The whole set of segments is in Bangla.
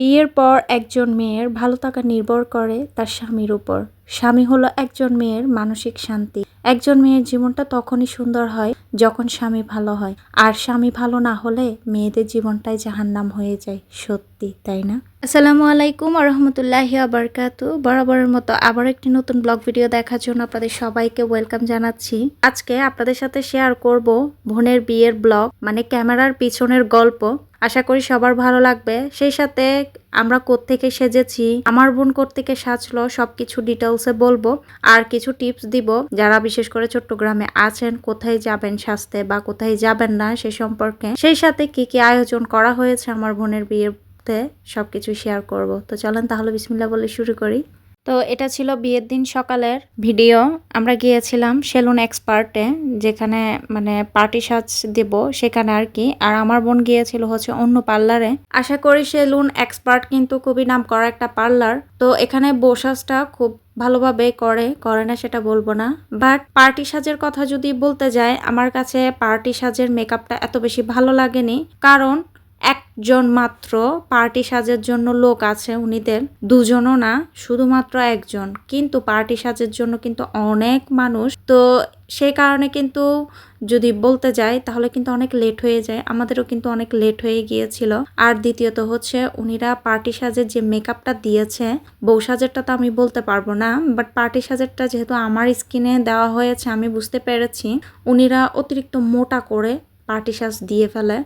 বিয়ের পর একজন মেয়ের ভালো থাকা নির্ভর করে তার স্বামীর উপর। স্বামী হলো একজন মেয়ের মানসিক শান্তি। একজন মেয়ের জীবনটা তখনই সুন্দর হয় যখন স্বামী ভালো হয়। আর স্বামী ভালো না হলে মেয়েদের জীবনটাই জাহান্নাম হয়ে যায়, সত্যি, তাই না? আসসালামু আলাইকুম রহমতুল্লাহি আবরকাতু বরাবরের মতো আবার একটি নতুন ব্লগ ভিডিও দেখার জন্য আপনাদের সবাইকে ওয়েলকাম জানাচ্ছি। আজকে আপনাদের সাথে শেয়ার করব বোনের বিয়ের ব্লগ মানে ক্যামেরার পিছনের গল্প। আশা করি সবার ভালো লাগবে। সেই সাথে আমরা কোত্থেকে সেজেছি, আমার বোন কোত্থেকে সাজলো, সবকিছু ডিটেলসে বলব, আর কিছু টিপস দিব, যারা বিশেষ করে চট্টগ্রামে আছেন, কোথায় যাবেন সাজতে বা কোথায় যাবেন না সে সম্পর্কে। সেই সাথে কি কি আয়োজন করা হয়েছে আমার বোনের বিয়েতে, সবকিছু শেয়ার করব। তো চলেন তাহলে বিসমিল্লা বলে শুরু করি। তো এটা ছিল বিয়ের দিন সকালের ভিডিও। আমরা গিয়েছিলাম সেলুন এক্সপার্টে, যেখানে মানে পার্টি সাজ দেব সেখানে আর কি। আর আমার বোন গিয়েছিল হচ্ছে অন্য পার্লারে। আশা করি সেলুন এক্সপার্ট কিন্তু খুবই নাম করা একটা পার্লার। তো এখানে বসাজটা খুব ভালোভাবে করে করে না সেটা বলব না। বাট পার্টি সাজের কথা যদি বলতে যায় আমার কাছে পার্টি সাজের মেকআপটা এত বেশি ভালো লাগেনি। কারণ একজন মাত্র পার্টি সাজের জন্য লোক আছে উনিদের দুজনও না, শুধুমাত্র একজন। কিন্তু পার্টি সাজের জন্য কিন্তু অনেক মানুষ। তো সেই কারণে কিন্তু যদি বলতে যাই, তাহলে কিন্তু অনেক লেট হয়ে যায়। আমাদেরও কিন্তু অনেক লেট হয়ে গিয়েছিল। আর দ্বিতীয়ত হচ্ছে, উনিরা পার্টি সাজের যে মেকআপটা দিয়েছে, বউ সাজেরটা তো আমি বলতে পারব না বাট পার্টি সাজেরটা যেহেতু আমার স্কিনে দেওয়া হয়েছে, আমি বুঝতে পেরেছি। উনিরা অতিরিক্ত মোটা করে পার্টি সাজ দিয়ে ফেলে।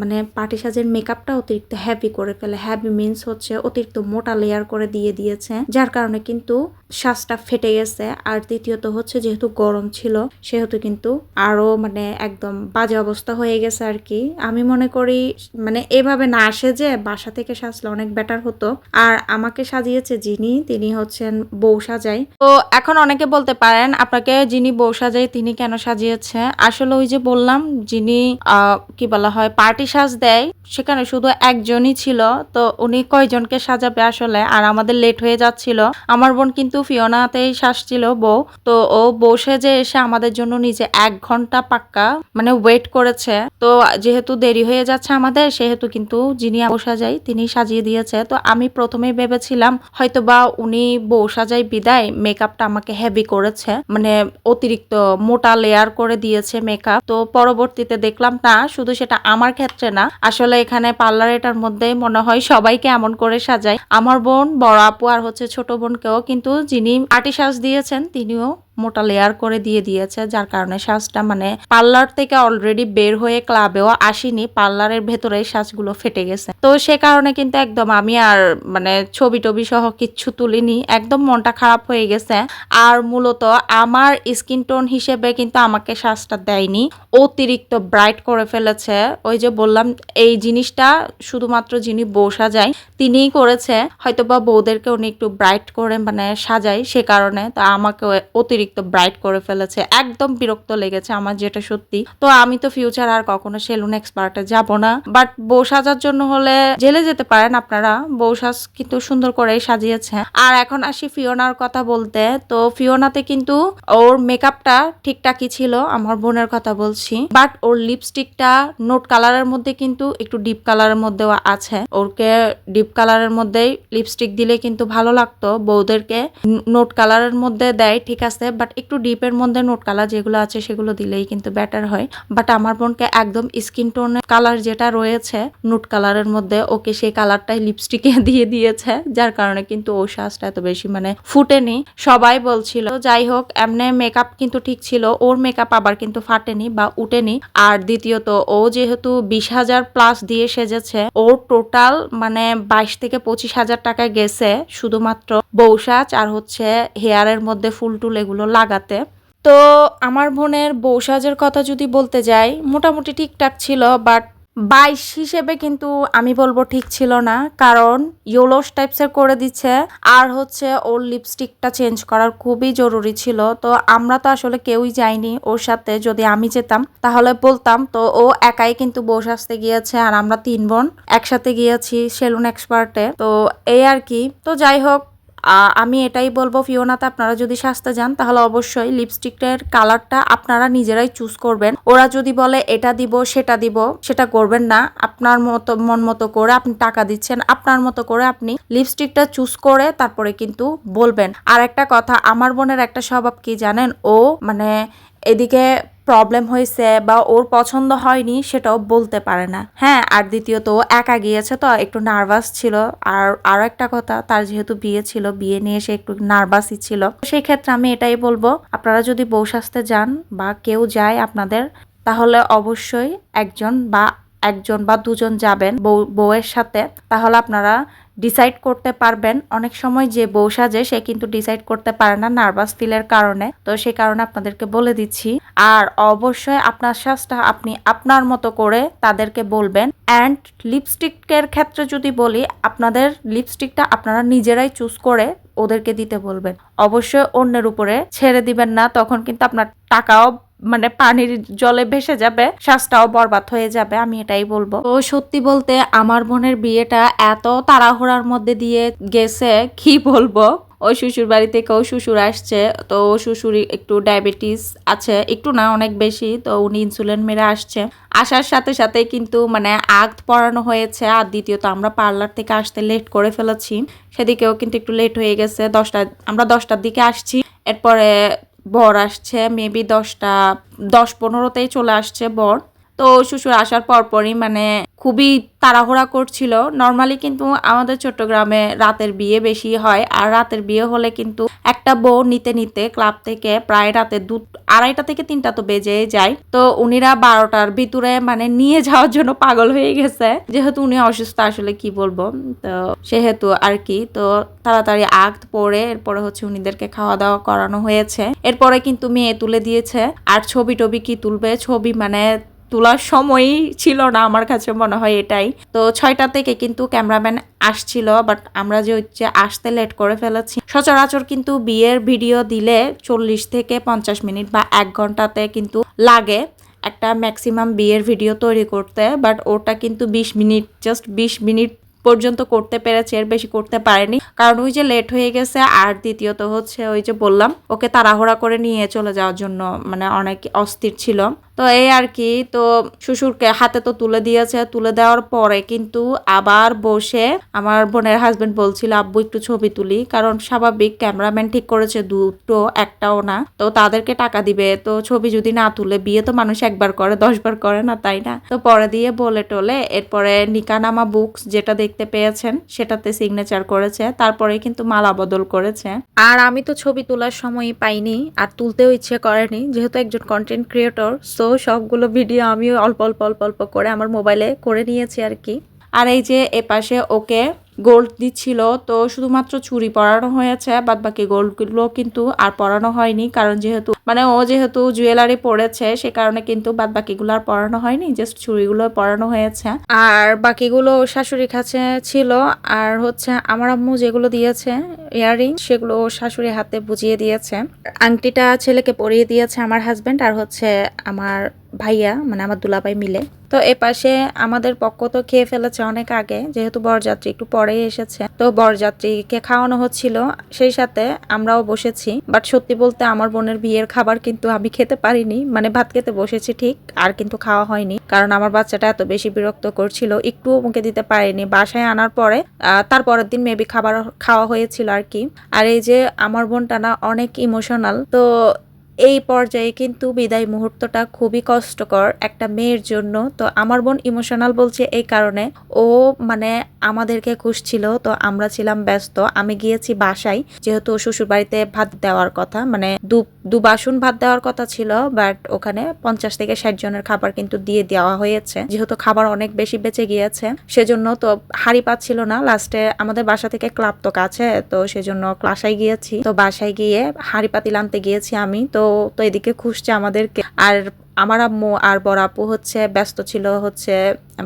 মানে পার্টি সাজের মেকআপটা অতিরিক্ত হ্যাভি করে ফেলে। হ্যাভি মিন্স হচ্ছে অতিরিক্ত মোটা লেয়ার করে দিয়ে দিয়েছে, যার কারণে কিন্তু শ্বাসটা ফেটে গেছে। আর দ্বিতীয়ত হচ্ছে যেহেতু গরম ছিল, সেহেতু কিন্তু আরও মানে একদম বাজে অবস্থা হয়ে গেছে আর কি। আমি মনে করি মানে এভাবে না আসে যে বাসা থেকে সাজলে অনেক বেটার হতো। আর আমাকে সাজিয়েছে যিনি, তিনি হচ্ছেন বউ সাজাই। তো এখন অনেকে বলতে পারেন, আপনাকে যিনি বউ সাজাই, তিনি কেন সাজিয়েছে? আসলে ওই যে বললাম, যিনি কি বলা হয় পার্টি সাজ দেয়, সেখানে শুধু একজনই ছিল, তো উনি কয়জনকে সাজাবে আসলে? আর আমাদের লেট হয়ে যাচ্ছিল। আমার বোন কিন্তু ফিওনাতেই সাজছিল বউ। তো ও বসে যে এসে আমাদের জন্য নিজে এক ঘণ্টা পাক্কা মানে ওয়েট করেছে। তো যেহেতু দেরি হয়ে যাচ্ছে আমাদের, সেহেতু কিন্তু যিনি বউ সাজাই তিনি সাজিয়ে দিয়েছে। তো আমি প্রথমেই ভেবেছিলাম হয়তো বা উনি বউ সাজাই বিদায় মেকআপটা আমাকে হেভি করেছে। মানে অতিরিক্ত মোটা লেয়ার করে দিয়েছে মেকআপ তো পরবর্তীতে দেখলাম, না, শুধু সেটা আমার ক্ষেত্রে না, আসলে এখানে পার্লার এটার মধ্যে মনে হয় সবাইকে এমন করে সাজায় আমার বোন, বড় আপু আর হচ্ছে ছোট বোনকেও কিন্তু যিনি আর্টি সাজ দিয়েছেন, তিনিও মোটা লেয়ার করে দিয়ে দিয়েছে, যার কারণে সাজটা মানে পার্লার থেকে অলরেডি বের হয়ে ক্লাবেও আসিনি, পার্লারের ভেতরে সাজগুলো ফেটে গেছে। তো সে কারণে কিন্তু একদম আমি আর মানে ছবি টবি সহ কিচ্ছু তুলিনি, একদম মনটা খারাপ হয়ে গেছে। আর মূলত আমার স্কিন টোন হিসেবে কিন্তু আমাকে সাজটা দেয়নি, অতিরিক্ত ব্রাইট করে ফেলেছে। ওই যে বললাম, এই জিনিসটা শুধুমাত্র যিনি বউ সাজায়, তিনিই করেছে। হয়তো বা বউদেরকে উনি একটু ব্রাইট করে মানে সাজায় সে কারণে, তো আমাকে অতিরিক্ত ব্রাইট করে ফেলেছে, একদম বিরক্ত লেগেছে আমার যেটা সত্যি। তো আমি তো ফিউচার আর কখনো সেলুন এক্সপার্টে যাব না। বাট বউ সাজার জন্য হলে জেলে যেতে পারেন আপনারা। বউ সাজ কিন্তু সুন্দর করে সাজিয়েছে। আর এখন আসি ফিওনার কথা বলতে। তো ফিওনাতে কিন্তু ওর মেকআপটা ঠিকঠাকই ছিল, আমার বোনের কথা বলছি। বাট ওর লিপস্টিকটা নোট কালারের মধ্যে কিন্তু একটু ডিপ কালারের মধ্যেও আছে। ওরকে ডিপ কালারের মধ্যেই লিপস্টিক দিলে কিন্তু ভালো লাগতো। বউদেরকে নোট কালারের মধ্যে দেয়, ঠিক আছে। বাট একটু ডিপের মধ্যে নোট কালার যেগুলো আছে সেগুলো দিলেই কিন্তু বেটার হয়। বাট আমার বোনকে একদম স্কিন টোনের কালার যেটা রয়েছে নোট কালারের মধ্যে ওকে সেই কালারটাই লিপস্টিকে দিয়ে দিয়েছে, যার কারণে কিন্তু ও সাজটা এত বেশি মানে ফুটেনি। সবাই বলছিল যাই হোক, এমনি মেকআপ কিন্তু ঠিক ছিল, ওর মেকআপ আবার কিন্তু ফাটেনি বা উঠেনি। আর দ্বিতীয়ত, ও যেহেতু বিশ হাজার প্লাস দিয়ে সেজেছে, ওর টোটাল মানে বাইশ থেকে পঁচিশ হাজার টাকা গেছে, শুধুমাত্র বৌসাজ আর হচ্ছে হেয়ারের মধ্যে ফুল টুল এগুলো লাগাতে। তো আমার বোনের বৌসাজের কথা যদি বলতে যাই, মোটামুটি ঠিকঠাক ছিল বাট বাইশ হিসেবে কিন্তু আমি বলব ঠিক ছিল না, কারণ ইয়োলোস টাইপসের করে দিচ্ছে, আর হচ্ছে ওর লিপস্টিকটা চেঞ্জ করার খুবই জরুরি ছিল। তো আমরা তো আসলে কেউই যাইনি ওর সাথে, যদি আমি যেতাম, তাহলে বলতাম। তো ও একাই কিন্তু বউ সাজতে গিয়েছে, আর আমরা তিন বোন একসাথে গিয়েছি সেলুন এক্সপার্টে তো এই আর কি। তো যাই হোক আমি এটাই বলব, ফিওনাতে আপনারা যদি সাজতে যান, তাহলে অবশ্যই লিপস্টিকের কালারটা আপনারা নিজেরাই চুজ করবেন। ওরা যদি বলে, এটা দিব, সেটা দিব, সেটা করবেন না। আপনার মতো, মন মতো করে আপনি টাকা দিচ্ছেন, আপনার মতো করে আপনি লিপস্টিকটা চুজ করে তারপরে কিন্তু বলবেন। আর একটা কথা, আমার বোনের একটা স্বভাব কি জানেন? ও মানে এদিকে প্রবলেম হয়েছে বা ওর পছন্দ হয়নি সেটাও বলতে পারে না। হ্যাঁ আর দ্বিতীয়ত একা গিয়েছে তো একটু নার্ভাস ছিল। আর আরও একটা কথা, তার যেহেতু বিয়ে ছিল, বিয়ে নিয়ে সে একটু নার্ভাসই ছিল। সেই ক্ষেত্রে আমি এটাই বলব, আপনারা যদি বউ সাজতে যান বা কেউ যায় আপনাদের, তাহলে অবশ্যই একজন বা একজন বা দুজন যাবেন বউ, বউয়ের সাথে। তাহলে আপনারা ডিসাইড করতে পারবেন। অনেক সময় যে বউ সাজে, সে কিন্তু ডিসাইড করতে পারে না নার্ভাস ফিলের কারণে। তো সেই কারণে আপনাদেরকে বলে দিচ্ছি। আর অবশ্যই আপনার সাজটা আপনি আপনার মতো করে তাদেরকে বলবেন। অ্যান্ড লিপস্টিকের ক্ষেত্রে যদি বলি, আপনাদের লিপস্টিকটা আপনারা নিজেরাই চুজ করে ওদেরকে দিতে বলবেন। অবশ্যই অন্যের উপরে ছেড়ে দিবেন না, তখন কিন্তু আপনার টাকাও মানে পানির জলে ভেসে যাবে, শ্বাসটাও বরবাদ হয়ে যাবে, আমি এটাই বলব। তো সত্যি বলতে আমার বোনের বিয়েটা এত তাড়াহুড়ার মধ্যে দিয়ে গেছে, কি বলব? ওই শ্বশুর বাড়ি থেকে ও শ্বশুর আসছে, তো শ্বশুর একটু ডায়াবেটিস আছে, একটু না, অনেক বেশি, তো উনি ইনসুলিন মেরে আসছে। আসার সাথে সাথে কিন্তু মানে আগ পড়ানো হয়েছে, আর দ্বিতীয়ত আমরা পার্লার থেকে আসতে লেট করে ফেলেছি। সেদিকেও কিন্তু একটু লেট হয়ে গেছে, দশটা, আমরা দশটার দিকে আসছি। এরপরে বর আসছে মেবি দশটা দশ পনেরোতেই চলে আসছে বর। তো শ্বশুর আসার পরপরই মানে খুবই তাড়াহুড়া করছিল। নর্মালি কিন্তু আমাদের চট্টগ্রামে রাতের বিয়ে বেশি হয় আর রাতের বিয়ে হলে কিন্তু একটা বউ নিতে নিতে ক্লাব থেকে প্রায় রাতে দু, আড়াইটা থেকে তিনটা তো বেজে যায়। তো উনিরা বারোটার ভিতরে মানে নিয়ে যাওয়ার জন্য পাগল হয়ে গেছে। যেহেতু উনি অসুস্থ, আসলে কি বলব? তো সেহেতু আর কি, তো তাড়াতাড়ি আগ পরে এরপরে হচ্ছে উনিদেরকে খাওয়া দাওয়া করানো হয়েছে। এরপরে কিন্তু মেয়ে তুলে দিয়েছে। আর ছবি টবি কি তুলবে? ছবি মানে তোলার সময়ই ছিল না আমার কাছে মনে হয় এটাই। তো ছয়টা থেকে কিন্তু ক্যামেরাম্যান আসছিল বাট আমরা যে হচ্ছে আসতে লেট করে ফেলেছি। সচরাচর কিন্তু বিয়ের ভিডিও দিলে চল্লিশ থেকে পঞ্চাশ মিনিট বা এক ঘন্টাতে কিন্তু লাগে একটা ম্যাক্সিমাম বিয়ের ভিডিও তৈরি করতে বাট ওটা কিন্তু বিশ মিনিট জাস্ট বিশ মিনিট পর্যন্ত করতে পেরেছে, এর বেশি করতে পারেনি। কারণ ওই যে লেট হয়ে গেছে, আর দ্বিতীয়ত হচ্ছে ওই যে বললাম, ওকে তাড়াহুড়া করে নিয়ে চলে যাওয়ার জন্য মানে অনেক অস্থির ছিল। তো এই আর কি, তো শ্বশুরকে হাতে তো তুলে দিয়েছে, তুলে দেওয়ার পরে কিন্তু আবার বসে আমার বোনের হাজবেন্ড বলছিল, আব্বু, একটু ছবি তুলি। কারণ স্বাভাবিক ক্যামেরাম্যান ঠিক করেছে, দুটো, একটাও না। তো তাদেরকে টাকা দিবে, তো ছবি যদি না তুলে, বিয়ে তো মানুষ একবার করে, দশবার করে না, তাই না? তো পরে দিয়ে বলে টোলে এরপরে নিকানামা বুকস যেটা দেখতে পেয়েছেন সেটাতে সিগনেচার করেছে তারপরে কিন্তু মালা বদল করেছে। আর আমি তো ছবি তোলার সময়ই পাইনি আর তুলতেও ইচ্ছে করেনি যেহেতু একজন কন্টেন্ট ক্রিয়েটর সো সবগুলো ভিডিও আমিও অল্প অল্প অল্প অল্প করে আমার মোবাইলে করে নিয়েছি আর কি। আর এই যে এপাশে ওকে গোল্ড দিচ্ছিল তো শুধুমাত্র চুরি পরানো হয়েছে বাদ বাকি গোল্ডগুলো কিন্তু আর পরানো হয়নি কারণ যেহেতু মানে ও যেহেতু জুয়েলারি পরেছে সে কারণে কিন্তু বাদ বাকিগুলো আর পরানো হয়নি জাস্ট চুড়িগুলো পরানো হয়েছে। আর বাকিগুলো শাশুড়ির কাছে ছিল, আর হচ্ছে আমার আম্মু যেগুলো দিয়েছে ইয়াররিং সেগুলো শাশুড়ি হাতে বুঝিয়ে দিয়েছে। আংটিটা ছেলেকে পরিয়ে দিয়েছে আমার হাজবেন্ড আর হচ্ছে আমার ভাইয়া মানে আমার দুলাভাই মিলে। তো এ পাশে আমাদের পক্ষ তো খেয়ে ফেলেছে অনেক আগে, যেহেতু বরযাত্রী একটু পরেই এসেছে। তো বরযাত্রীকে খাওয়ানো হচ্ছিল, সেই সাথে আমরাও বসেছি। বাট সত্যি বলতে আমার বোনের বিয়ের খাবার কিন্তু আমি খেতে পারিনি। মানে ভাত খেতে বসেছি ঠিক, আর কিন্তু খাওয়া হয়নি। কারণ আমার বাচ্চাটা এত বেশি বিরক্ত করছিল একটু মুখে দিতে পারিনি। বাসায় আনার পরে তারপরের দিন মেবি খাবার খাওয়া হয়েছিল আর কি। আর এই যে আমার বোনটা না অনেক ইমোশনাল তো এই পর্যায়ে কিন্তু বিদায় মুহূর্তটা খুবই কষ্টকর একটা মেয়ের জন্য। তো আমার বোন ইমোশনাল বলছে এই কারণে। ও মানে আমাদেরকে খুঁজছিল, তো আমরা ছিলাম ব্যস্ত। আমি গিয়েছি বাসায়, যেহেতু শ্বশুর বাড়িতে ভাত দেওয়ার কথা মানে দু দু বাসন ভাত দেওয়ার কথা ছিল বাট ওখানে পঞ্চাশ থেকে ষাট জনের খাবার কিন্তু দিয়ে দেওয়া হয়েছে। যেহেতু খাবার অনেক বেশি বেঁচে গিয়েছে, সেজন্য তো হাড়ি পাচ্ছিল না। লাস্টে আমাদের বাসা থেকে ক্লাব তো কাছে, তো সেজন্য ক্লাসায় গিয়েছি। তো বাসায় গিয়ে হাড়ি পাতিল আনতে গিয়েছি আমি। তো তো এদিকে খুঁজছে আমাদেরকে। আর আমার আম্মু আর বড় আপু হচ্ছে ব্যস্ত ছিল হচ্ছে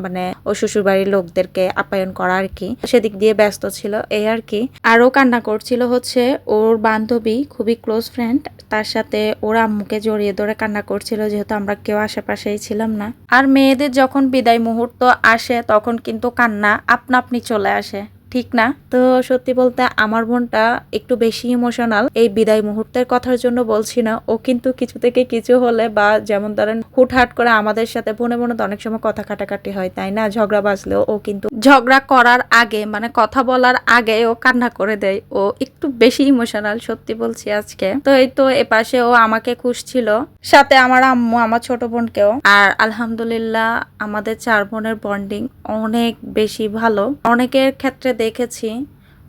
মানে ও শ্বশুর বাড়ির লোকদেরকে আপ্যায়ন করা আর কি। সেদিক দিয়ে ব্যস্ত ছিল এই আর কি। আরও কান্না করছিল হচ্ছে, ওর বান্ধবী খুবই ক্লোজ ফ্রেন্ড তার সাথে ওর আম্মুকে জড়িয়ে ধরে কান্না করছিল যেহেতু আমরা কেউ আশেপাশেই ছিলাম না। আর মেয়েদের যখন বিদায় মুহূর্ত আসে, তখন কিন্তু কান্না আপনা আপনি চলে আসে। ঠিক না? তো সত্যি বলতে আমার বোনটা একটু বেশি ইমোশনাল এই বিদায় মুহূর্তের কথার জন্য বলছি না। ও কিন্তু কিছু থেকে কিছু হলে বা যেমন ধরেন হুটহাট করে আমাদের সাথে বোনে বোনে তো অনেক সময় কথা কাটাকাটি হয়, তাই না? ঝগড়া বাজলেও ও কিন্তু ঝগড়া করার আগে মানে কথা বলার আগে ও কান্না করে দেয়। ও একটু বেশি ইমোশনাল সত্যি বলছি আজকে। তো এই তো এপাশে ও আমাকে খুশছিল সাথে আমার আম্মু, আমার ছোট বোনকেও। আর আলহামদুলিল্লাহ আমাদের চার বোনের বন্ডিং অনেক বেশি ভালো। অনেকের ক্ষেত্রে দেখেছি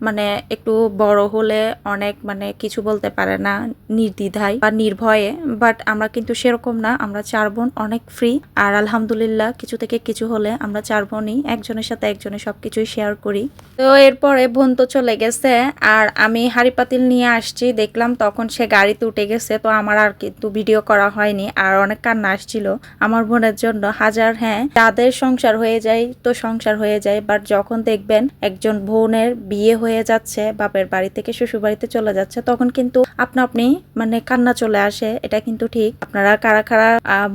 মানে একটু বড় হলে অনেক মানে কিছু বলতে পারে না, নির্দ্বিধায় বা নির্ভয়ে। বাট আমরা কিন্তু সেরকম না, আমরা চার বোন, অনেক ফ্রি আর আলহামদুলিল্লাহ, কিছু থেকে কিছু হলে আমরা চার বোনই, একজনের সাথে একজনের সবকিছুই শেয়ার করি। তো এরপরে বোন তো চলে গেছে, আর আমি হাড়ি পাতিল নিয়ে আসছি, দেখলাম তখন সে গাড়িতে উঠে গেছে, তো আমার আর কিন্তু ভিডিও করা হয়নি, আর অনেক কান্না আসছিল আমার বোনের জন্য। হাজার হ্যাঁ যাদের সংসার হয়ে যায় তো সংসার হয়ে যায় বাট যখন দেখবেন একজন বোনের বিয়ে হয়ে যাচ্ছে, বাপের বাড়ি থেকে শ্বশুর বাড়িতে চলে যাচ্ছে, তখন কিন্তু আপনা আপনি মানে কান্না চলে আসে, এটা কিন্তু ঠিক। আপনারা কারা কারা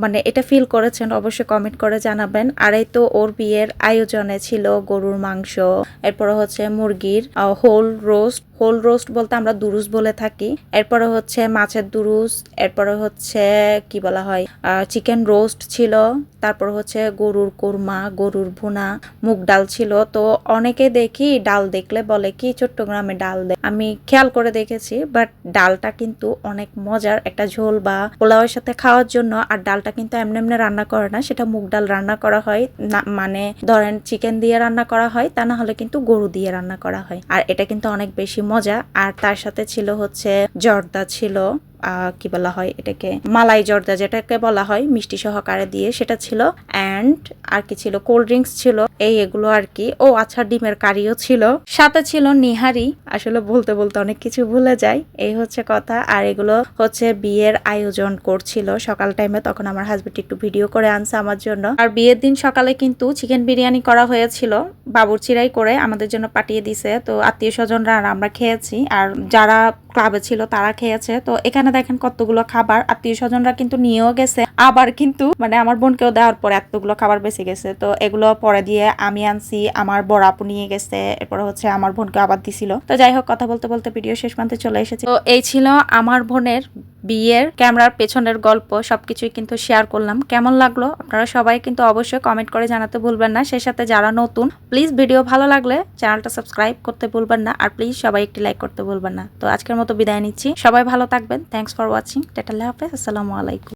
মানে এটা ফিল করেছেন, অবশ্যই কমেন্ট করে জানাবেন। আর এই তো ওর বিয়ের আয়োজনে ছিল গরুর মাংস, এরপরে হচ্ছে মুরগির হোল রোস্ট হোল রোস্ট বলতে আমরা দুরুস বলে থাকি। এরপরে হচ্ছে মাছের দুরুস, এরপরে হচ্ছে কি বলা হয় চিকেন রোস্ট ছিল, তারপর হচ্ছে গরুর কোরমা, গরুর ভুনা, মুগ ডাল ছিল। তো অনেকে দেখি ডাল দেখলে বলে কি চট্টগ্রামে ডাল দেয়। আমি খেয়াল করে দেখেছি বাট ডালটা কিন্তু অনেক মজার। একটা ঝোল বা পোলাওয়ের সাথে খাওয়ার জন্য আর ডালটা কিন্তু এমনি এমনি রান্না করে না, সেটা মুগ ডাল রান্না করা হয়। না মানে ধরেন চিকেন দিয়ে রান্না করা হয়, তা না হলে কিন্তু গরু দিয়ে রান্না করা হয়। আর এটা কিন্তু অনেক বেশি মজা। আর তার সাথে ছিল হচ্ছে জর্দা ছিল কি বলা হয় এটাকে, মালাই জর্দা যেটাকে বলা হয়, মিষ্টি সহকারে দিয়ে সেটা ছিল। অ্যান্ড আর কি ছিল? কোল্ড ড্রিঙ্কস ছিল। এই এগুলো আর কি। ও আচ্ছা ডিমের কারিও ছিল। সাথে ছিল নিহারি। আসলে বলতে বলতে অনেক কিছু ভুলে যায় এই হচ্ছে কথা। আর এগুলো হচ্ছে বিয়ের আয়োজন করছিল। সকাল টাইমে তখন আমার হাজবেন্ড একটু ভিডিও করে আনছে আমার জন্য। আর বিয়ের দিন সকালে কিন্তু চিকেন বিরিয়ানি করা হয়েছিল। বাবুরচিরাই করে আমাদের জন্য পাঠিয়ে দিছে। তো আত্মীয় স্বজনরা আমরা খেয়েছি। আর যারা ক্লাবে ছিল, তারা খেয়েছে। তো এখানে দেখেন কতগুলো খাবার। আত্মীয় স্বজনরা কিন্তু নিয়েও গেছে। আবার কিন্তু মানে আমার বোনকেও দেওয়ার পরে এতগুলো খাবার বেঁচে গেছে। তো এগুলো পরে দিয়ে আমি আনছি, আমার বড় আপু নিয়ে গেছে, এরপর হচ্ছে আমার বোনকে আবার দিছিল। তো যাই হোক, কথা বলতে বলতে ভিডিও শেষ প্রান্তে চলে এসেছে। তো এই ছিল আমার বোনের বিয়ের ক্যামেরার পেছনের গল্প সবকিছুই কিন্তু শেয়ার করলাম। কেমন লাগল? আপনারা সবাই কিন্তু অবশ্যই কমেন্ট করে জানাতে ভুলবেন না। সেই সাথে যারা নতুন প্লিজ ভিডিও ভালো লাগলে চ্যানেলটা সাবস্ক্রাইব করতে ভুলবেন না। আর প্লিজ সবাই একটি লাইক করতে ভুলবেন না। তো আজকের মতো বিদায় নিচ্ছি। সবাই ভালো থাকবেন। থ্যাংকস ফর ওয়াচিং টাটা হাফেজ। আসসালামু আলাইকুম।